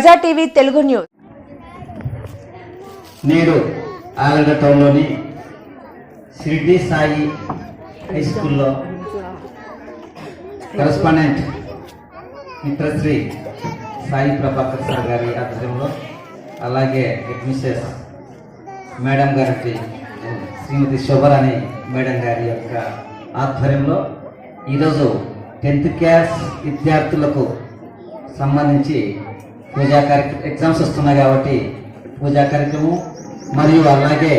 ప్రజా TV Telugu news. నేడు ఆలగటంలోని షిర్డి సాయి హై స్కూల్లో కరస్పాండెంట్ మిత్రశ్రీ సాయి ప్రభాకర్ సార్ గారి ఆధ్వర్యంలో అలాగే హెడ్ మిస్సెస్ మేడం గారి శ్రీమతి శోభరాణి మేడం గారి యొక్క ఆధ్వర్యంలో ఈరోజు టెన్త్ క్లాస్ విద్యార్థులకు సంబంధించి పూజా కార్యక్రమం ఎగ్జామ్స్ వస్తున్నాయి కాబట్టి పూజా కార్యక్రమం మరియు అలాగే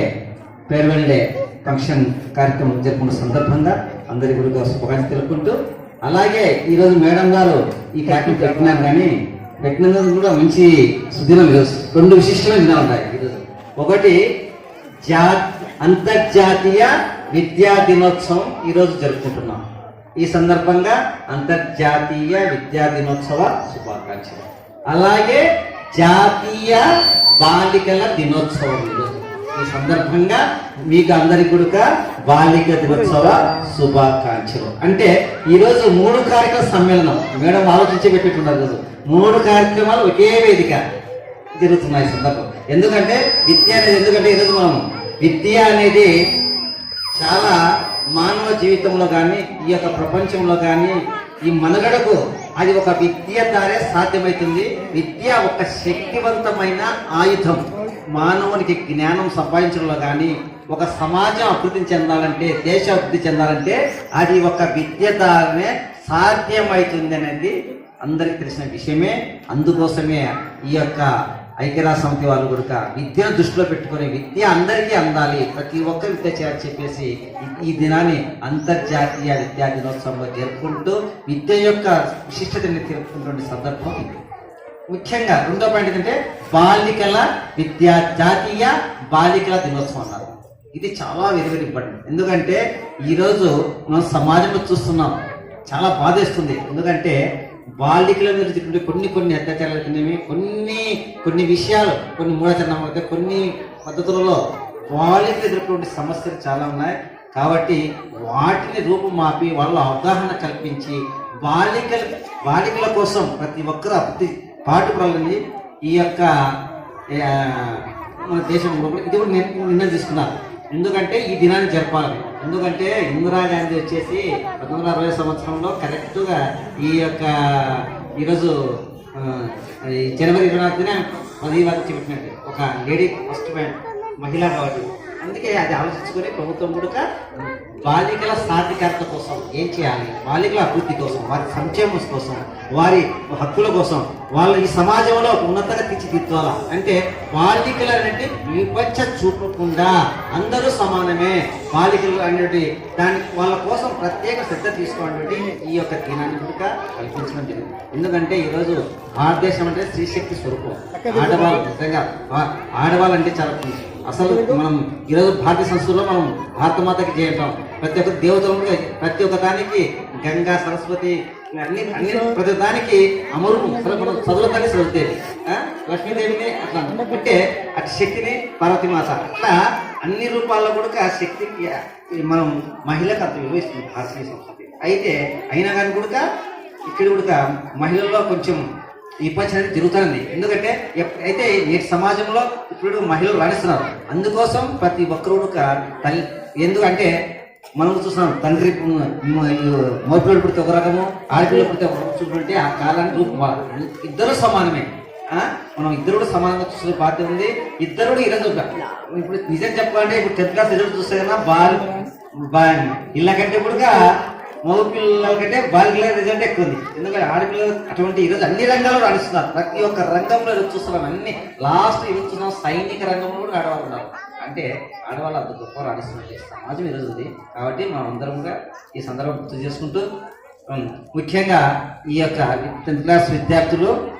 పేర్వెల్ డే ఫంక్షన్ కార్యక్రమం జరుపుకున్న సందర్భంగా అందరి గురించి శుభాకాంక్షలు తెలుపుకుంటూ అలాగే ఈరోజు మేడం గారు ఈ కార్యక్రమం పెట్టినారు కానీ పెట్టినందుకు కూడా మంచి సుదినం ఈరోజు. రెండు విశిష్టమైన దినాలు ఉన్నాయి ఈరోజు. ఒకటి జా అంతర్జాతీయ విద్యా దినోత్సవం ఈరోజు జరుపుకుంటున్నాం. ఈ సందర్భంగా అంతర్జాతీయ విద్యా దినోత్సవ శుభాకాంక్షలు. అలాగే జాతీయ బాలికల దినోత్సవం ఈ సందర్భంగా మీకు అందరి కూడా బాలిక దినోత్సవ శుభాకాంక్షలు. అంటే ఈరోజు మూడు కార్యక్రమ సమ్మేళనం. మేడం ఆలోచించి పెట్టుకున్నారు ఈరోజు. మూడు కార్యక్రమాలు ఒకే వేదిక జరుగుతున్నాయి సందర్భం. ఎందుకంటే విద్య అనేది ఎందుకంటే ఈరోజు మనం విద్య అనేది చాలా మానవ జీవితంలో కానీ ఈ యొక్క ప్రపంచంలో కానీ ఈ మనుగడకు అది ఒక విద్య ద్వారా సాధ్యమవుతుంది విద్య ఒక శక్తివంతమైన ఆయుధం. మానవునికి జ్ఞానం సంపాదించడంలో కానీ ఒక సమాజం అభివృద్ధి చెందాలంటే దేశ అభివృద్ధి చెందాలంటే అది ఒక విద్య ద్వారానే సాధ్యమవుతుంది అనేది అందరికి తెలిసిన విషయమే. అందుకోసమే ఈ యొక్క ఐక్యరాజ్య సమితి వాళ్ళు కూడా విద్యను దృష్టిలో పెట్టుకుని విద్య అందరికీ అందాలి. ప్రతి ఒక్క విద్య చేయాలని చెప్పేసి ఈ- దినాన్ని అంతర్జాతీయ విద్యా దినోత్సవంలో జరుపుకుంటూ విద్య యొక్క విశిష్టతని తెలుపుకుంటున్న సందర్భం ఇది. ముఖ్యంగా రెండో పాయింట్ ఏంటంటే బాలికల విద్యా జాతీయ బాలికల దినోత్సవం అన్నారు. ఇది చాలా వెరీ వెరీ ఇంపార్టెంట్ ఎందుకంటే ఈరోజు మనం సమాజంలో చూస్తున్నాం చాలా బాధేస్తుంది. ఎందుకంటే బాలికల మీద జరిగిన కొన్ని కొన్ని అత్యాచారాలు అయితేనేమి కొన్ని కొన్ని విషయాలు కొన్ని మూఢచరణం అయితే కొన్ని పద్ధతులలో బాలికలు ఎదుర్కొనే సమస్యలు చాలా ఉన్నాయి. కాబట్టి వాటిని రూపుమాపి వాళ్ళ అవగాహన కల్పించి బాలికల బాలికల కోసం ప్రతి ఒక్కరు పాటు పాటుపడాలని ఈ యొక్క మన దేశంలో ఇది కూడా నిర్- నిర్ణయం తీసుకున్నారు. ఎందుకంటే ఈ దినాన్ని జరపాలని ఎందుకంటే ఇందిరాగాంధీ వచ్చేసి పంతొమ్మిది వందల అరవై సంవత్సరంలో కరెక్ట్గా ఈ యొక్క ఈరోజు ఈ జనవరి ఇరవై నాలుగున పది వరకు చెప్పినట్టు ఒక లేడీ ఫస్ట్ మహిళ కాబట్టి అందుకే అది ఆలోచించుకొని ప్రభుత్వం కూడా బాలికల సాధికారత కోసం ఏం చేయాలి? బాలికల అభివృద్ధి కోసం వారి సంక్షేమం కోసం వారి హక్కుల కోసం వాళ్ళ ఈ సమాజంలో ఉన్నతంగా తీర్చిదిద్దాలా అంటే బాలికలు అనేది వివచ్చ చూపకుండా అందరూ సమానమే. బాలికలు అనేది దాని వాళ్ళ కోసం ప్రత్యేక శ్రద్ధ తీసుకోవాలని ఈ యొక్క దినాన్ని కూడా కల్పించడం జరిగింది. ఎందుకంటే ఈరోజు భారతదేశం అంటే స్త్రీశక్తి స్వరూపం. ఆడవాళ్ళు నిజంగా వా- ఆడవాళ్ళు అంటే చాలా. అసలు మనం ఈరోజు భారతీయ సంస్కృతిలో మనం భారతమాతకి చేయంటాం ప్రతి ఒక్క దేవతలు ప్రతి ఒక్క దానికి గంగా సరస్వతి అన్ని అన్ని ప్రతి దానికి అమరు అసలు మనం చదువుతానే చదువుతేది లక్ష్మీదేవిని అట్లా అంటే అటు శక్తిని పార్వతీమాత. అట్లా అన్ని రూపాల్లో కూడా ఆ శక్తికి మనం మహిళకు అంత విలువ ఇస్తుంది భారతీయ సంస్కృతి. అయితే అయినా కానీ కూడా ఇక్కడ కూడా మహిళల్లో కొంచెం ఈ అనేది జరుగుతుంది. ఎందుకంటే అయితే నేటి సమాజంలో ఇప్పుడు మహిళలు రాణిస్తున్నారు. అందుకోసం ప్రతి ఒక్కరు ఒక తల్లి ఎందుకంటే మనం చూస్తున్నాం తండ్రి మోపిల్లలు పుడితే ఒక రకము ఆడపిల్లలు పుడితే ఒక రకం చూసుకుంటే ఆ కాలాన్ని ఇద్దరు సమానమే. మనం ఇద్దరు కూడా సమానంగా చూసే బాధ్యత ఉంది. ఇద్దరు కూడా ఈరోజు ఇప్పుడు నిజం చెప్పాలంటే ఇప్పుడు టెన్త్ క్లాస్ రిజల్ట్ చూస్తే కదా బాల్ బాగా ఇళ్ళ కంటే కూడా మగ పిల్లల కంటే బాలికల రిజల్ట్ ఎక్కువ ఉంది. ఎందుకంటే ఆడపిల్లలు అటువంటి ఈరోజు అన్ని రంగాల్లో రాణిస్తున్నారు. ప్రతి ఒక్క రంగంలో చూస్తున్నాం. అన్ని లాస్ట్ ఈరోజు చూస్తున్నాం. సైనిక రంగంలో కూడా ఆడవాళ్ళు ఉన్నారు. అంటే ఆడవాళ్ళు అంత గొప్ప రాణిస్తున్నట్టు సమాజం ఈరోజు ఉంది. కాబట్టి మనం అందరం కూడా ఈ సందర్భం గుర్తు చేసుకుంటూ ముఖ్యంగా ఈ యొక్క టెన్త్ క్లాస్ విద్యార్థులు